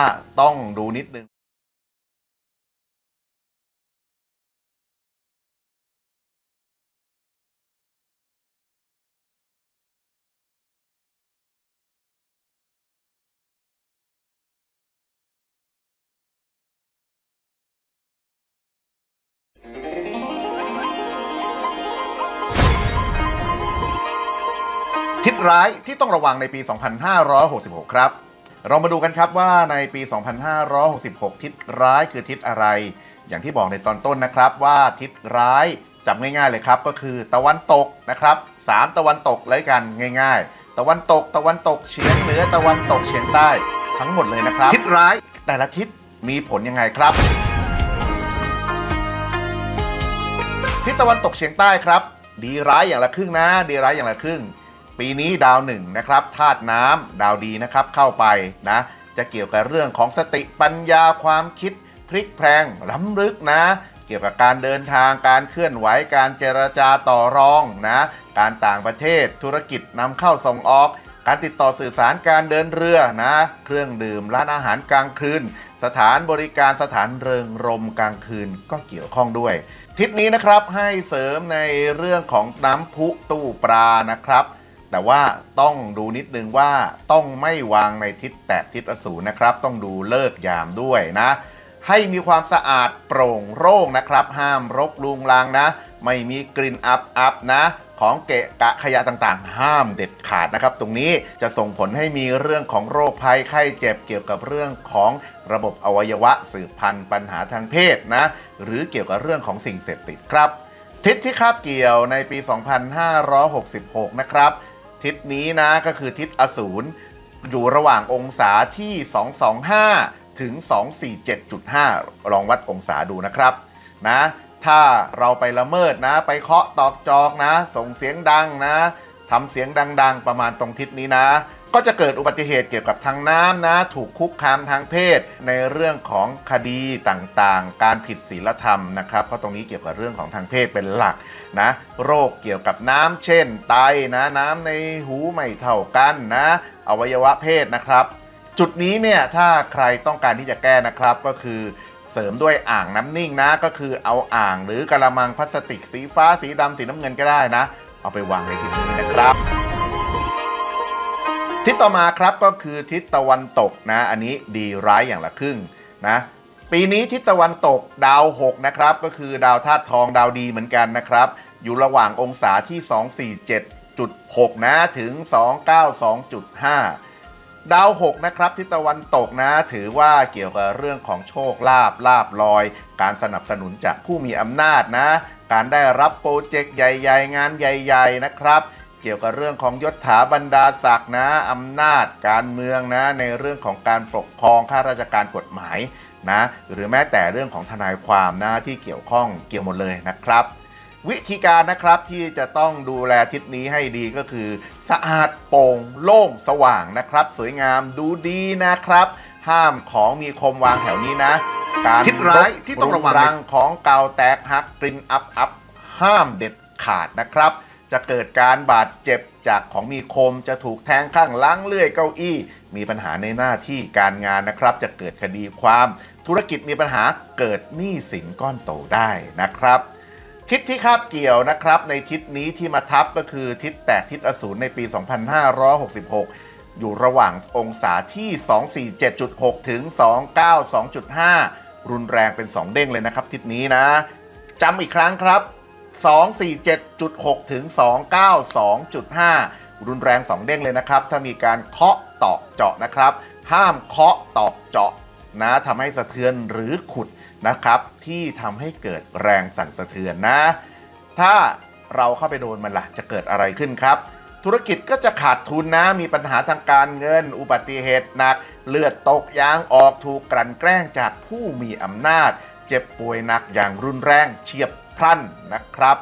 ่าต้องดูนิดนึงทิศร้ายที่ต้องระวังในปี 2566 ครับ เรามาดูกันครับว่าในปี 2566 ทิศร้ายคือทิศอะไร อย่างที่บอกในตอนต้นนะครับว่าทิศร้ายจำง่ายๆเลยครับ ก็คือตะวันตกนะครับสามตะวันตกเลยกันง่าย ๆ ตะวันตกตะวันตกเฉียงเหนือตะวันตกเฉียงใต้ทั้งหมดเลยนะครับ ทิศร้ายแต่ละทิศมีผลยังไงครับ ทิศตะวันตกเฉียงใต้ครับ ดีร้ายอย่างละครึ่งนะ ดีร้ายอย่างละครึ่ง ปีนี้ดาวหนึ่งนะครับธาตุน้ำดาวดีนะครับเข้าไปนะจะเกี่ยวกับเรื่องของสติปัญญาความคิดพลิกแพลงล้ำลึกนะ เกี่ยวกับการเดินทางการเคลื่อนไหวการเจรจาต่อรองนะ การต่างประเทศธุรกิจนำเข้าส่งออก การติดต่อสื่อสารการเดินเรือนะ เครื่องดื่มร้านอาหารกลางคืน สถานบริการสถานเริงรมกลางคืนก็เกี่ยวข้องด้วย ทิศนี้นะครับให้เสริมในเรื่องของน้ำพุตู้ปลานะครับ แต่ว่าต้องดูนิดนึงว่าต้องไม่วางในทิศแตกทิศอสูรนะครับ ต้องดูเลิกยามด้วยนะ ให้มีความสะอาดโปร่งโล่งนะครับ ห้ามรกลุงลังนะ ไม่มีกลิ่นอับอับนะของเกะกะขยะต่างๆ ห้ามเด็ดขาดนะครับ ตรงนี้จะส่งผลให้มีเรื่องของโรคภัยไข้เจ็บเกี่ยวกับเรื่องของระบบอวัยวะสืบพันธุ์ปัญหาทางเพศนะ หรือเกี่ยวกับเรื่องของสิ่งเสพติดครับ ทิศที่คาบเกี่ยวในปี 2566 นะครับ ทิศนี้นะก็คือทิศอสูรอยู่ระหว่างองศาที่ 225 ถึง 247.5 ลองวัดองศาดูนะครับนะถ้าเราไปละเมิดนะ ไปเคาะตอกจอกนะ ส่งเสียงดังนะทำเสียงดัง ๆ ประมาณตรงทิศนี้นะ ก็จะเกิดอุบัติเหตุเกี่ยวกับทางน้ำนะ ถูกคุกคามทางเพศ ในเรื่องของคดีต่างๆ การผิดศีลธรรมนะครับ เพราะตรงนี้เกี่ยวกับเรื่องของทางเพศเป็นหลักนะ โรคเกี่ยวกับน้ำเช่น ไตนะ น้ำในหูไม่เท่ากันนะ อวัยวะเพศนะครับ จุดนี้เนี่ยถ้าใครต้องการที่จะแก้นะครับก็คือเสริมด้วยอ่างน้ำนิ่งนะ ก็คือเอาอ่างหรือกระมังพลาสติกสีฟ้าสีดำสีน้ำเงินก็ได้นะ เอาไปวางในทิศนี้นะครับ ทิศต่อมาครับก็คือทิศตะวันตกนะ อันนี้ดีร้ายอย่างละครึ่งนะปีนี้ทิศตะวันตกดาว 6 นะครับ ก็คือดาวธาตุทองดาวดีเหมือนกันนะครับ อยู่ระหว่างองศาที่ 247.6 นะถึง 292.5 ดาว 6 นะครับ ทิศตะวันตกนะ ถือว่าเกี่ยวกับเรื่องของโชคลาภลาบลอย การสนับสนุนจากผู้มีอำนาจนะ การได้รับโปรเจกต์ใหญ่ ๆ งานใหญ่ ๆ นะครับ เกี่ยวกับเรื่องของยศถาบรรดาศักดิ์นะอำนาจการเมืองนะในเรื่องของการปกครองข้าราชการกฎหมายนะหรือแม้แต่เรื่องของทนายความนะที่เกี่ยวข้องเกี่ยวหมดเลยนะครับ วิธีการนะครับที่จะต้องดูแลทิศนี้ให้ดีก็คือ สะอาดโปร่งโล่งสว่างนะครับ สวยงามดูดีนะครับ ห้ามของมีคมวางแถวนี้นะ การทิศร้ายที่ต้องระวังรังของเก่าแตกหักกลิ่นอับอับห้ามเด็ดขาดนะครับ จะเกิดการบาดเจ็บจากของมีคม จะถูกแทงข้างล้างเลื่อยเก้าอี้ มีปัญหาในหน้าที่การงานนะครับ จะเกิดคดีความ ธุรกิจมีปัญหาเกิดหนี้สินก้อนโตได้นะครับทิศที่คาบเกี่ยวนะครับ ในทิศนี้ที่มาทับก็คือทิศแตกทิศอสูรในปี 2566 อยู่ระหว่างองศาที่ 247.6 ถึง 292.5 รุนแรงเป็น 2 เด้งเลยนะครับ ทิศนี้นะจำอีกครั้งครับ 247.6 ถึง 292.5 รุนแรง 2 เด้งเลยนะครับ ถ้ามีการเคาะตอกเจาะนะครับ ห้ามเคาะตอกเจาะนะทำให้สะเทือนหรือขุดนะครับ ที่ทำให้เกิดแรงสั่นสะเทือนนะ ถ้าเราเข้าไปโดนมันล่ะจะเกิดอะไรขึ้นครับ ธุรกิจก็จะขาดทุนนะ มีปัญหาทางการเงิน อุบัติเหตุหนัก เลือดตกยางออกถูกกลั่นแกล้งจากผู้มีอำนาจ เจ็บป่วยหนักอย่างรุนแรงเฉียบ พลันนะครับ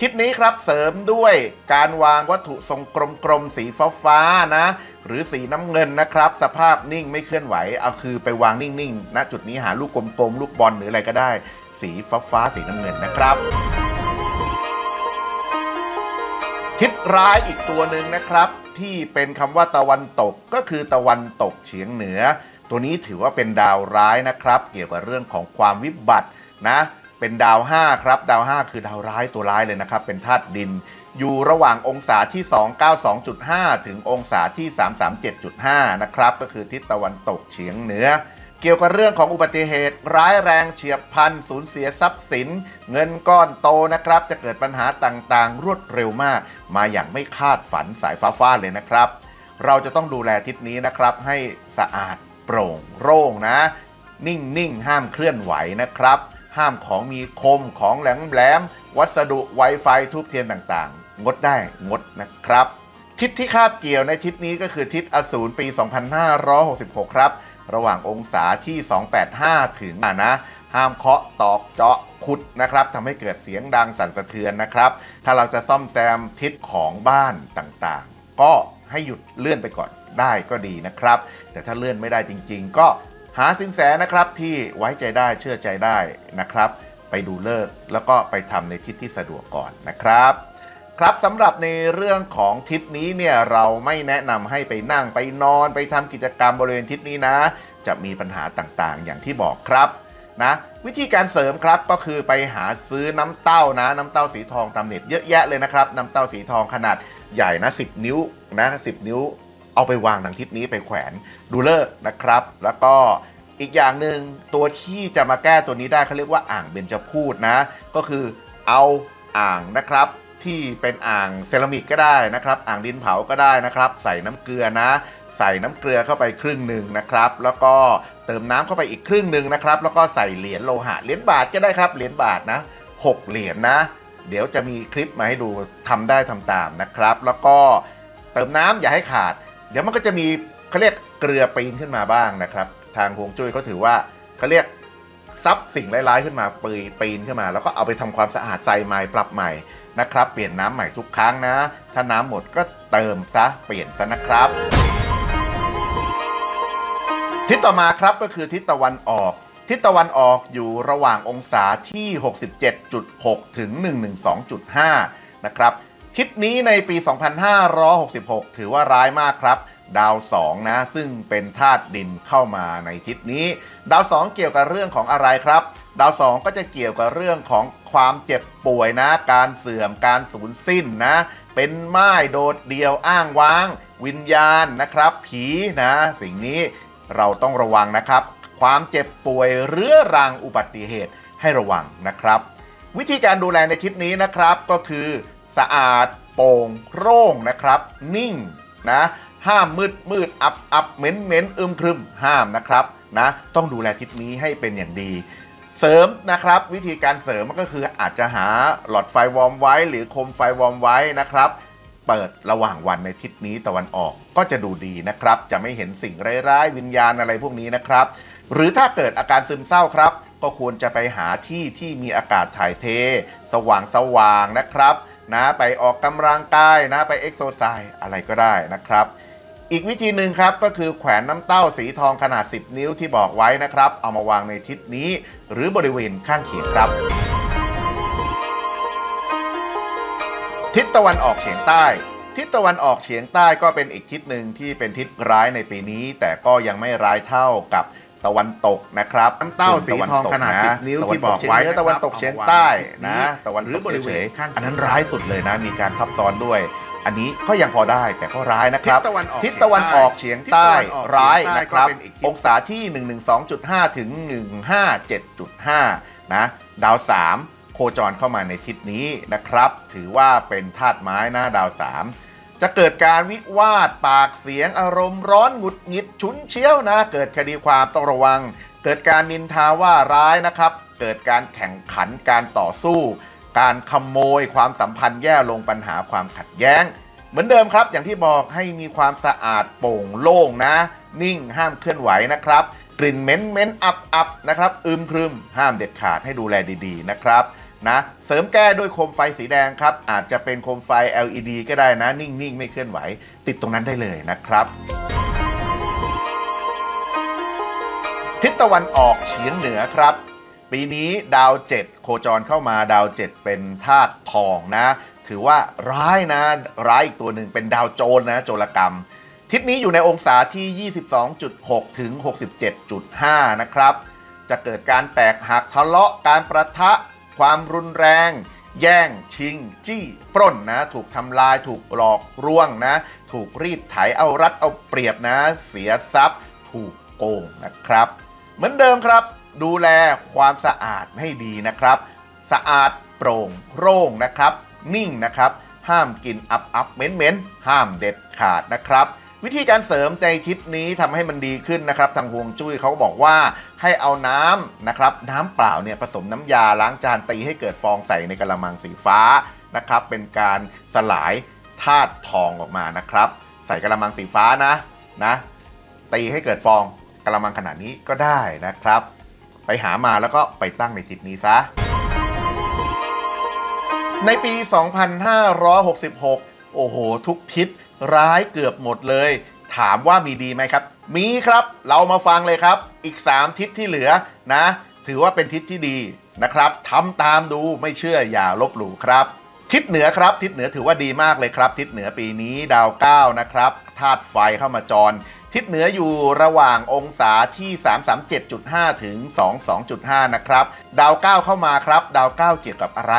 ทิศนี้ครับเสริมด้วยการวางวัตถุทรงกลมๆสีฟ้าๆนะ หรือสีน้ำเงินนะครับ สภาพนิ่งไม่เคลื่อนไหวเอาคือไปวางนิ่งๆณจุดนี้หาลูกกลมๆลูกบอลหรืออะไรก็ได้ สีฟ้าๆสีน้ำเงินนะครับทิศร้ายอีกตัวหนึ่งนะครับ ที่เป็นคำว่าตะวันตกก็คือตะวันตกเฉียงเหนือ ตัวนี้ถือว่าเป็นดาวร้ายนะครับ เกี่ยวกับเรื่องของความวิบัตินะ เป็นดาว 5 ครับ ดาว 5 คือดาวร้ายตัวร้ายเลยนะครับ เป็นธาตุดิน อยู่ระหว่างองศาที่ 292.5 ถึงองศาที่ 337.5 นะครับ ก็คือทิศตะวันตกเฉียงเหนือ เกี่ยวกับเรื่องของอุบัติเหตุ ร้ายแรงเฉียบพลันสูญเสียทรัพย์สิน เงินก้อนโตนะครับ จะเกิดปัญหาต่างๆ รวดเร็วมาก มาอย่างไม่คาดฝันสายฟ้าฟาดเลยนะครับ เราจะต้องดูแลทิศนี้นะครับ ให้สะอาดโปร่งโล่งนะ นิ่งๆห้ามเคลื่อนไหวนะครับ ห้ามของมีคมของแหลมแหลม วัสดุ Wi-Fi ทูบเทียนต่างๆ งดได้งดนะครับ ทิศที่คาบเกี่ยวในทิศนี้ก็คือทิศอสูรปี 2566 ครับ ระหว่างองศาที่ 285 ถึงนะ ห้ามเคาะตอกเจาะขุดนะครับทำให้เกิดเสียงดังสั่นสะเทือนนะครับ ถ้าเราจะซ่อมแซมทิศของบ้านต่างๆ ก็ให้หยุดเลื่อนไปก่อนได้ก็ดีนะครับ แต่ถ้าเลื่อนไม่ได้จริง ๆ ก็ หาสินแสนะครับที่ไว้ใจได้เชื่อใจได้นะครับ ไปดูเลิกแล้วก็ไปทำในทิศที่สะดวกก่อนนะครับครับสำหรับในเรื่องของทิศนี้เนี่ยเราไม่แนะนำให้ไปนั่งไปนอนไปทำกิจกรรมบริเวณทิศนี้นะ จะมีปัญหาต่างๆ อย่างที่บอกครับนะวิธีการเสริมครับก็คือไปหาซื้อน้ำเต้านะน้ำเต้าสีทองตามเน็ตเยอะแยะเลยนะครับน้ำเต้าสีทองขนาดใหญ่นะ 10 นิ้วนะ10 นิ้ว เอาไปวางทางทิศนี้ไปแขวนดูเลิกษ์นะครับ แล้วก็อีกอย่างหนึ่งตัวที่จะมาแก้ตัวนี้ได้เขาเรียกว่าอ่างเบญจพูดนะ ก็คือเอาอ่างนะครับที่เป็นอ่างเซรามิกก็ได้นะครับ อ่างดินเผาก็ได้นะครับ ใส่น้ำเกลือนะ ใส่น้ำเกลือเข้าไปครึ่งหนึ่งนะครับ แล้วก็เติมน้ำเข้าไปอีกครึ่งหนึ่งนะครับ แล้วก็ใส่เหรียญโลหะเหรียญบาทก็ได้ครับเหรียญบาทนะหกเหรียญนะ เดี๋ยวจะมีคลิปมาให้ดูทำได้ทำตามนะครับ แล้วก็เติมน้ำอย่าให้ขาด เดี๋ยวมันก็จะมีเขาเรียกเกลือปีนขึ้นมาบ้างนะครับ ทางฮวงจุ้ยเขาถือว่าเขาเรียกซับสิ่งร้ายๆขึ้นมาปีปีนขึ้นมา แล้วก็เอาไปทำความสะอาดใส่ใหม่ปรับใหม่นะครับ เปลี่ยนน้ำใหม่ทุกครั้งนะ ถ้าน้ำหมดก็เติมซะเปลี่ยนซะนะครับ ทิศต่อมาครับก็คือทิศตะวันออก ทิศตะวันออกอยู่ระหว่างองศาที่ 67.6 ถึง 112.5 นะครับ ทิศนี้ในปี 2566 ถือว่าร้ายมากครับ ดาว2นะ ซึ่งเป็นธาตุดินเข้ามาในทิศนี้ ดาว 2 เกี่ยวกับเรื่องของอะไรครับ ดาว 2 ก็จะเกี่ยวกับเรื่องของความเจ็บป่วยนะ การเสื่อมการสูญสิ้นนะ เป็นไม้โดดเดี่ยวอ้างว้าง วิญญาณนะครับ ผีนะ สิ่งนี้เราต้องระวังนะครับ ความเจ็บป่วยเรื้อรังอุบัติเหตุให้ระวังนะครับ วิธีการดูแลในทิศนี้นะครับก็คือ สะอาด โปร่งโร่งนะครับ นิ่งนะห้ามมืดมืดอับอับเหม็นเหม็นอึมครึมห้ามนะครับนะต้องดูแลทิศนี้ให้เป็นอย่างดี เสริมนะครับ วิธีการเสริมก็คืออาจจะหาหลอดไฟวอร์มไว้ หรือโคมไฟวอร์มไว้นะครับ เปิดระหว่างวันในทิศนี้ตะวันออกก็จะดูดีนะครับ จะไม่เห็นสิ่งร้ายๆ วิญญาณอะไรพวกนี้นะครับ หรือถ้าเกิดอาการซึมเศร้าครับ ก็ควรจะไปหาที่ที่มีอากาศถ่ายเท สว่างสว่างนะครับ นะไปออกกำลังกายนะไปเอ็กโซไซส์อะไรก็ได้นะครับ อีกวิธีหนึ่งครับก็คือแขวนน้ำเต้าสีทองขนาด 10 นิ้วที่บอกไว้นะครับ เอามาวางในทิศนี้ หรือบริเวณข้างเคียงครับ ทิศตะวันออกเฉียงใต้ทิศตะวันออกเฉียงใต้ก็เป็นอีกทิศหนึ่งที่เป็นทิศร้ายในปีนี้ แต่ก็ยังไม่ร้ายเท่ากับ ตะวันตกนะครับน้ำเต้าสีทองขนาด10นิ้วที่บอกไว้ตะวันตกเฉียงใต้นะตะวันตกเฉยๆอันนั้นร้ายสุดเลยนะ มีการทับซ้อนด้วย อันนี้ก็ยังพอได้แต่ก็ร้ายนะครับทิศตะวันออกเฉียงใต้ร้ายนะครับ องศาที่ 112.5 ถึง 157.5 นะ ดาว 3 โคจรเข้ามาในทิศนี้นะครับ ถือว่าเป็นธาตุไม้นะดาว 3 จะเกิดการวิวาทปากเสียงอารมณ์ร้อนหงุดหงิดฉุนเชี่ยวนะ เกิดคดีความต้องระวัง เกิดการนินทาว่าร้ายนะครับ เกิดการแข่งขันการต่อสู้ การขโมยความสัมพันธ์แย่ลงปัญหาความขัดแย้ง เหมือนเดิมครับ อย่างที่บอกให้มีความสะอาดโปร่งโล่งนะ นิ่งห้ามเคลื่อนไหวนะครับ กลิ่นเหม็นเหม็นอับอับนะครับอึมครึมห้ามเด็ดขาดให้ดูแลดีๆนะครับ นะเสริมแก้ด้วยโคมไฟสีแดงครับ อาจจะเป็นโคมไฟ LED ก็ได้นะ นิ่ง ๆ ไม่เคลื่อนไหว ติดตรงนั้นได้เลยนะครับ ทิศตะวันออกเฉียงเหนือครับ ปีนี้ดาว 7 โคจรเข้ามาดาว 7 เป็นธาตุทองนะ ถือว่าร้ายนะ ร้ายอีกตัวหนึ่งเป็นดาวโจรนะ โจรกรรม ทิศนี้อยู่ในองศาที่ 22.6 ถึง 67.5 นะครับ จะเกิดการแตกหักทะเลาะการประทะ ความรุนแรง แย่ง ชิง จี้ปล้นนะ ถูกทำลายถูกหลอกร่วงนะ ถูกรีดไถเอารัดเอาเปรียบนะ เสียทรัพย์ ถูกโกงนะครับ เหมือนเดิมครับ ดูแลความสะอาดให้ดีนะครับ สะอาดโปร่งโร่งนะครับ นิ่งนะครับ ห้ามกินอับอับเหม็นเหม็นห้ามเด็ดขาดนะครับ วิธีการเสริมในทิศนี้ทำให้มันดีขึ้นนะครับ ทางฮวงจุ้ยเขาบอกว่าให้เอาน้ำนะครับน้ำเปล่าเนี่ยผสมน้ำยาล้างจานตีให้เกิดฟองใสในกระมังสีฟ้านะครับเป็นการสลายธาตุทองออกมานะครับ ใส่กระมังสีฟ้านะนะตีให้เกิดฟองกระมังขนาดนี้ก็ได้นะครับ ไปหามาแล้วก็ไปตั้งในทิศนี้ซะในปี 2566 โอ้โห ทุกทิศ ร้ายเกือบหมดเลย ถามว่ามีดีไหมครับ มีครับเรามาฟังเลยครับ อีก 3 ทิศที่เหลือนะ ถือว่าเป็นทิศที่ดีนะครับทำตามดูไม่เชื่ออย่าลบหลู่ครับ ทิศเหนือครับ ทิศเหนือถือว่าดีมากเลยครับ ทิศเหนือปีนี้ดาวเก้านะครับธาตุไฟเข้ามาจร ทิศเหนืออยู่ระหว่างองศาที่ 337.5 ถึง 22.5 นะครับ ดาวเก้าเข้ามาครับ ดาวเก้าเกี่ยวกับอะไร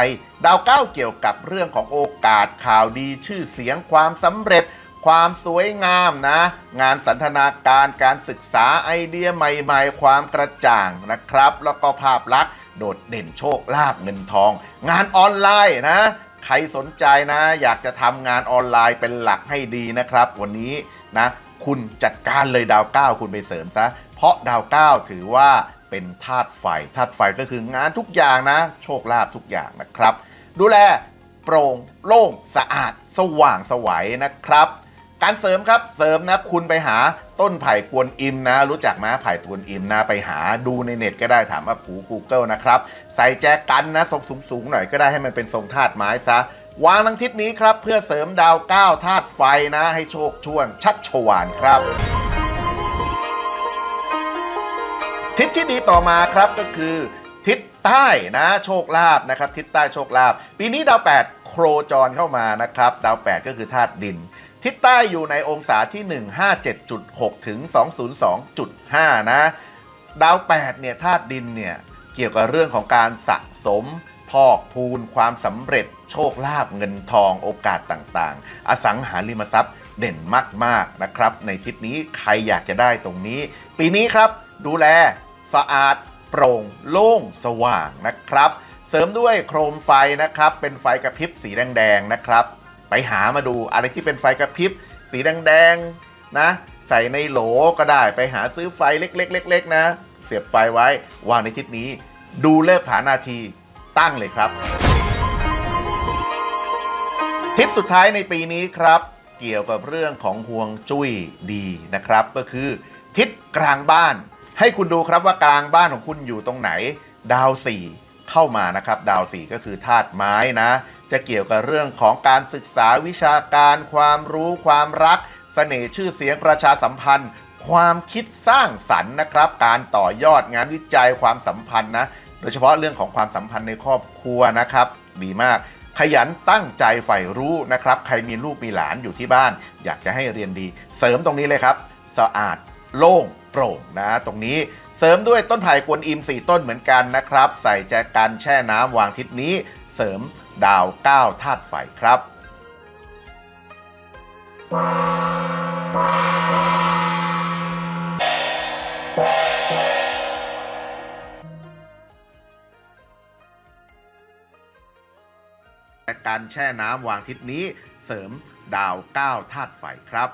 ดาวเก้าเกี่ยวกับเรื่องของโอกาสข่าวดีชื่อเสียงความสำเร็จ ความสวยงามนะ งานสันทนาการการศึกษาไอเดียใหม่ๆ ความกระจ่างนะครับ แล้วก็ภาพลักษณ์โดดเด่นโชคลาภเงินทอง งานออนไลน์นะใครสนใจนะ อยากจะทำงานออนไลน์เป็นหลักให้ดีนะครับ วันนี้นะ คุณจัดการเลยดาวเก้าคุณไปเสริมซะ เพราะดาวเก้าถือว่าเป็นธาตุไฟธาตุไฟก็คืองานทุกอย่างนะ โชคลาภทุกอย่างนะครับ ดูแลโปร่งโล่งสะอาด สว่างสวัยนะครับ การเสริมครับเสริมนะคุณไปหาต้นไผ่กวนอิมนะ รู้จักไหมไผ่กวนอิมนะไปหาดูในเน็ตก็ได้ถามว่าผู Google นะครับ ใส่แจกันนะทรงสูงๆหน่อยก็ได้ให้มันเป็นทรงธาตุไม้ซะวางทั้งทิศนี้ครับ เพื่อเสริมดาวก้าธาตุไฟนะ ให้โชคช่วงชัดชวานครับ ทิศที่ดีต่อมาครับก็คือ ทิศใต้นะโชคลาภนะครับทิศใต้โชคลาภปีนี้ดาว 8 โครจรเข้ามานะครับดาว 8 ก็คือธาตุดิน ทิศใต้อยู่ในองศาที่ 157.6 ถึง 202.5 นะ ดาว 8 เนี่ยธาตุดินเนี่ยเกี่ยวกับเรื่องของการสะสมพอกพูนความสำเร็จโชคลาภเงินทองโอกาสต่างๆ อสังหาริมทรัพย์เด่นมากๆนะครับ ในทิศนี้ใครอยากจะได้ตรงนี้ ปีนี้ครับดูแลสะอาด โปร่งโล่งสว่างนะครับ เสริมด้วยโครมไฟนะครับ เป็นไฟกระพริบสีแดงๆนะครับ ไปหามาดูอะไรที่เป็นไฟกระพริบสีแดงๆนะ ใส่ในโหลก็ได้ไปหาซื้อไฟเล็กๆๆๆนะ เสียบไฟไว้วางในทิศนี้ ดูเลิกผานาทีตั้งเลยครับ ทิศสุดท้ายในปีนี้ครับเกี่ยวกับเรื่องของห่วงจุ้ยดีนะครับ ก็คือทิศกลางบ้าน ให้คุณดูครับว่ากลางบ้านของคุณอยู่ตรงไหน ดาว 4 เข้ามานะครับ ดาว 4 ก็คือธาตุไม้นะ จะเกี่ยวกับเรื่องของการศึกษาวิชาการ ความรู้ความรักเสน่ห์ชื่อเสียงประชาสัมพันธ์ ความคิดสร้างสรรค์นะครับ การต่อยอดงานวิจัยความสัมพันธ์นะโดยเฉพาะเรื่องของความสัมพันธ์ในครอบครัวนะครับ ดีมากขยันตั้งใจใฝ่รู้นะครับ ใครมีลูกมีหลานอยู่ที่บ้าน อยากจะให้เรียนดี เสริมตรงนี้เลยครับ สะอาดโล่ง โปร่งนะตรงนี้เสริมด้วยต้นไผ่กวนอิม 4 ต้นเหมือนกันนะครับ ใส่แจกันแช่น้ำวางทิศนี้ เสริมดาว 9 ธาตุไฟครับ การแช่น้ำวางทิศนี้ เสริมดาว 9 ธาตุไฟครับ